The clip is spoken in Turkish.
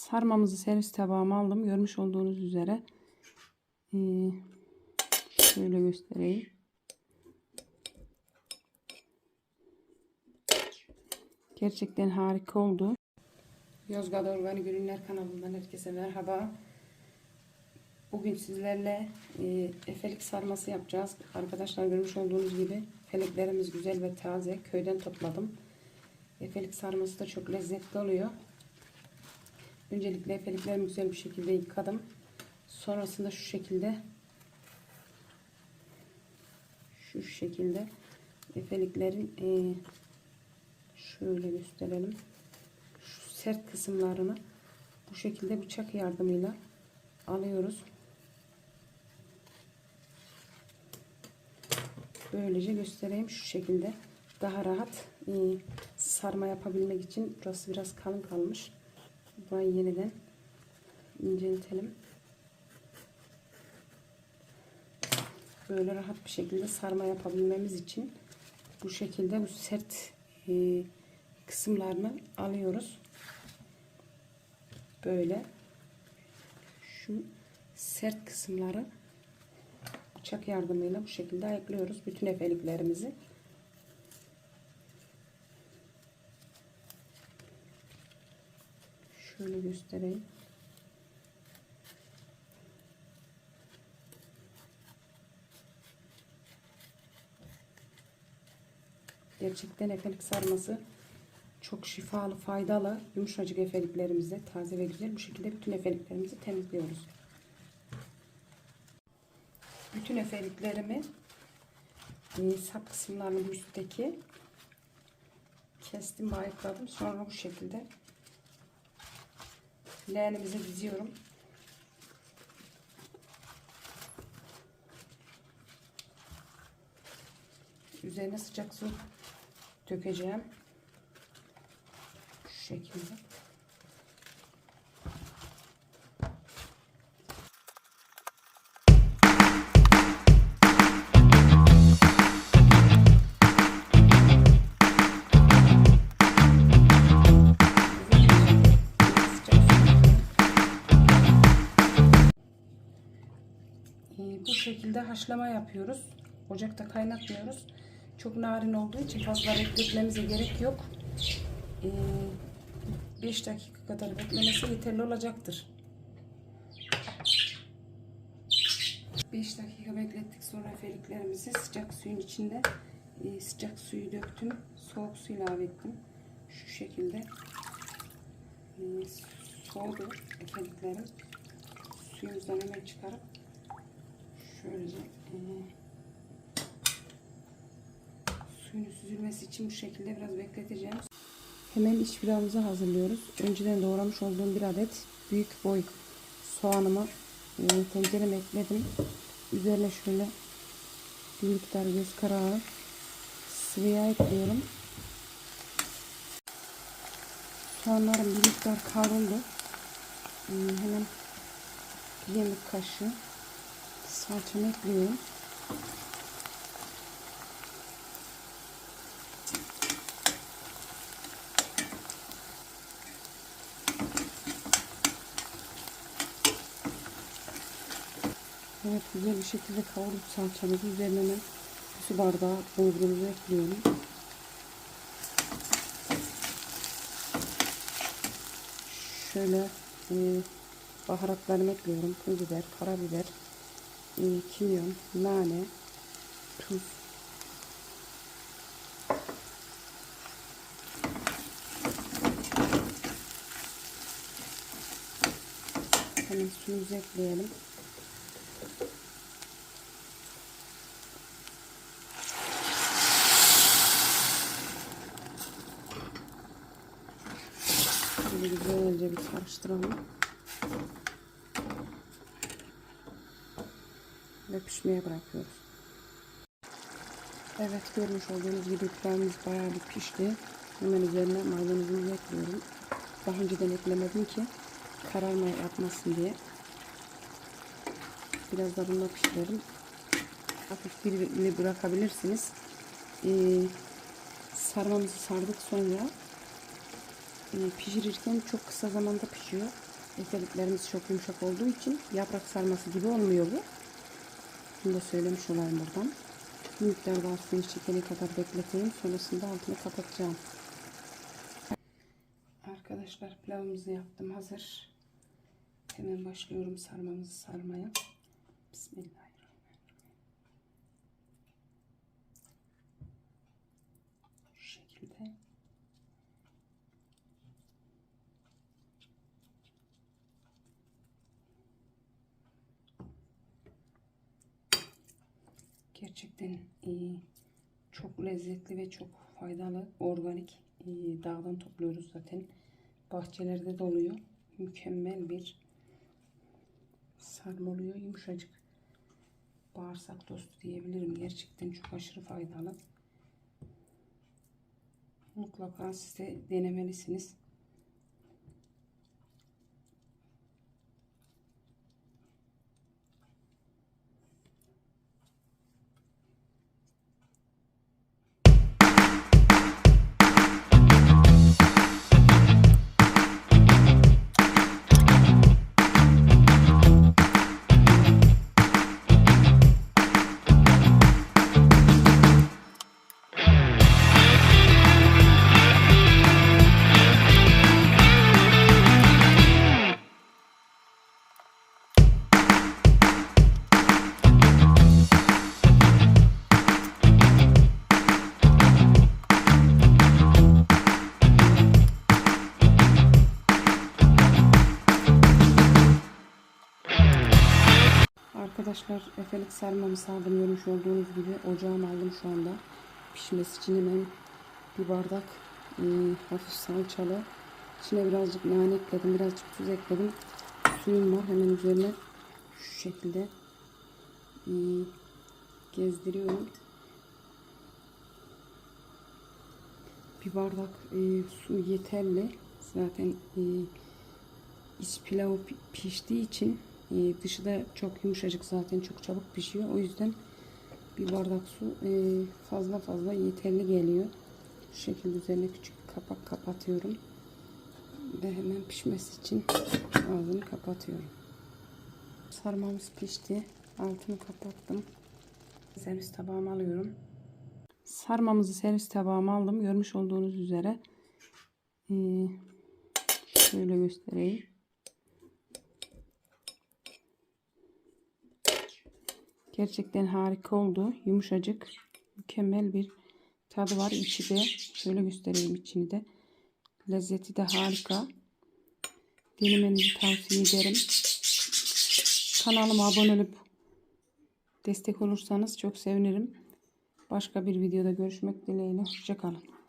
Sarmamızı servis tabağıma aldım. Görmüş olduğunuz üzere. Ee, şöyle göstereyim. Gerçekten harika oldu. Yozgat Organik Ürünler kanalından herkese merhaba. Bugün sizlerle e, efelik sarması yapacağız. Arkadaşlar görmüş olduğunuz gibi feleklerimiz güzel ve taze. Köyden topladım. Efelik sarması da çok lezzetli oluyor. Öncelikle efeliklerimi güzel bir şekilde yıkadım. Sonrasında şu şekilde şu şekilde efeliklerin e, şöyle gösterelim. Şu sert kısımlarını bu şekilde bıçak yardımıyla alıyoruz. Böylece göstereyim şu şekilde daha rahat e, sarma yapabilmek için burası biraz kalın kalmış. Burayı yeniden inceltelim. Böyle rahat bir şekilde sarma yapabilmemiz için bu şekilde bu sert e, kısımlarını alıyoruz. Böyle şu sert kısımları bıçak yardımıyla bu şekilde ayıklıyoruz. Bütün efeliklerimizi. Şöyle göstereyim. Gerçekten efelik sarması çok şifalı, faydalı, yumuşacık efeliklerimizi taze ve güzel bu şekilde bütün efeliklerimizi temizliyoruz. Bütün efeliklerimi e, sap kısımlarını üstteki kestim, ayıkladım. Sonra bu şekilde leğenimize diziyorum. Üzerine sıcak su dökeceğim. Şu şekilde. Bu şekilde haşlama yapıyoruz. Ocakta kaynatmıyoruz. Çok narin olduğu için fazla bekletmemize gerek yok. 5 dakika kadar beklemesi yeterli olacaktır. 5 dakika beklettik sonra feliklerimizi sıcak suyun içinde e, sıcak suyu döktüm. Soğuk su ilave ettim. Şu şekilde e, soğudu feliklerim. Suyumuzdan hemen çıkarıp şöylece e, suyun süzülmesi için bu şekilde biraz bekleteceğim. Hemen iç pilavımızı hazırlıyoruz. Önceden doğramış olduğum bir adet büyük boy soğanımı e, tencereme ekledim. Üzerine şöyle bir miktar göz kararı sıvı yağ ekliyorum. Soğanlarım bir miktar kavruldu. E, hemen bir yemek kaşığı salçamı ekliyorum. Evet güzel bir şekilde kavurup salçamızı üzerine bir su bardağı bulgurumuzu ekliyorum. Şöyle e, baharatlarımı ekliyorum. Pul biber, karabiber, kimyon, nane, tuz. Hemen suyumuzu ekleyelim. Şöyle güzelce bir karıştıralım. Ve pişmeye bırakıyoruz. Evet görmüş olduğunuz gibi pilavımız bayağı bir pişti. Hemen üzerine maydanozumuzu ekliyorum. Daha önceden eklemedim ki kararma yapmasın diye. Biraz da bununla pişirelim. Hafif bir bırakabilirsiniz. Ee, sarmamızı sardık sonra e, pişirirken çok kısa zamanda pişiyor. Efeliklerimiz çok yumuşak olduğu için yaprak sarması gibi olmuyor bu. Bunu da söylemiş olayım buradan. Bir miktar daha suyun çekene kadar bekleteyim. Sonrasında altını kapatacağım. Arkadaşlar pilavımızı yaptım hazır. Hemen başlıyorum sarmamızı sarmaya. Şu şekilde. Gerçekten iyi, çok lezzetli ve çok faydalı, organik e, dağdan topluyoruz zaten. Bahçelerde doluyor. Mükemmel bir sarma oluyor. Yumuşacık. Bağırsak tostu diyebilirim. Gerçekten çok aşırı faydalı. Mutlaka siz de denemelisiniz. Arkadaşlar efelik sarmamı sardım görmüş olduğunuz gibi ocağıma aldım şu anda. Pişmesi için hemen bir bardak e, hafif salçalı. İçine birazcık nane ekledim, birazcık tuz ekledim. Suyum var hemen üzerine şu şekilde e, gezdiriyorum. Bir bardak e, su yeterli. Zaten e, iç pilavı pi- piştiği için e, dışı da çok yumuşacık zaten çok çabuk pişiyor. O yüzden bir bardak su e, fazla fazla yeterli geliyor. Şu şekilde üzerine küçük bir kapak kapatıyorum. Ve hemen pişmesi için ağzını kapatıyorum. Sarmamız pişti. Altını kapattım. Servis tabağıma alıyorum. Sarmamızı servis tabağıma aldım. Görmüş olduğunuz üzere. E, şöyle göstereyim. Gerçekten harika oldu. Yumuşacık. Mükemmel bir tadı var. İçi de şöyle göstereyim içini de. Lezzeti de harika. Denemenizi tavsiye ederim. Kanalıma abone olup destek olursanız çok sevinirim. Başka bir videoda görüşmek dileğiyle. Hoşçakalın.